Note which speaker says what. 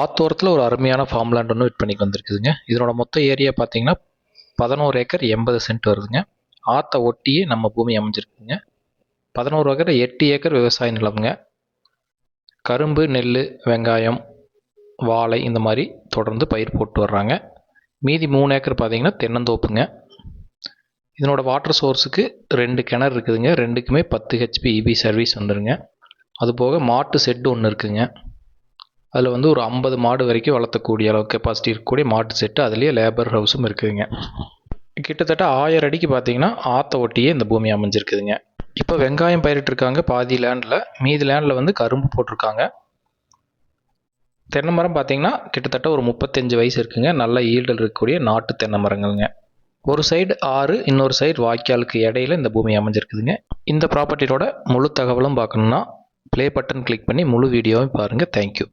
Speaker 1: ஆத்தோரத்தில் ஒரு அருமையான farm land ஒன்று விற்பனைக்கு வந்திருக்குதுங்க. இதனோட மொத்த ஏரியா பார்த்தீங்கன்னா பதினோரு ஏக்கர் எண்பது சென்ட் வருதுங்க. ஆற்றை ஒட்டியே நம்ம பூமி அமைஞ்சிருக்குங்க. பதினோரு ஏக்கர் எட்டு ஏக்கர் விவசாய நிலம்ங்க. கரும்பு நெல் வெங்காயம் வாழை இந்த மாதிரி தொடர்ந்து பயிர் போட்டு வர்றாங்க. மீதி மூணு ஏக்கர் பார்த்தீங்கன்னா தென்னந்தோப்புங்க. இதனோட வாட்டர் சோர்ஸுக்கு ரெண்டு கிணறு இருக்குதுங்க. ரெண்டுக்குமே பத்து ஹெச்பி இபி சர்வீஸ் வந்துடுங்க அதுபோக மாட்டு செட்டு ஒன்று இருக்குங்க. அதில் வந்து ஒரு ஐம்பது மாடு வரைக்கும் வளர்த்தக்கூடிய அளவு கெப்பாசிட்டி இருக்கக்கூடிய மாட்டு செட்டு அதுலேயே லேபர் ஹவுஸும் இருக்குதுங்க. கிட்டத்தட்ட ஆயிரம் அடிக்கு பார்த்தீங்கன்னா ஆற்ற ஒட்டியே இந்த பூமி அமைஞ்சிருக்குதுங்க. இப்போ வெங்காயம் பயிரிட்டிருக்காங்க பாதி லேண்டில் மீதி லேண்டில் வந்து கரும்பு போட்டிருக்காங்க. தென்னை மரம் பார்த்தீங்கன்னா கிட்டத்தட்ட ஒரு முப்பத்தஞ்சு வயசு இருக்குங்க. நல்ல ஈல்டல் இருக்கக்கூடிய நாட்டு தென்னை மரங்கள்ங்க. ஒரு சைடு ஆறு இன்னொரு சைடு வாய்க்காலுக்கு இடையில இந்த பூமி அமைஞ்சிருக்குதுங்க. இந்த ப்ராப்பர்ட்டியோட முழு தகவலும் பார்க்கணுன்னா ப்ளே பட்டன் கிளிக் பண்ணி முழு வீடியோவும் பாருங்கள் தேங்க்யூ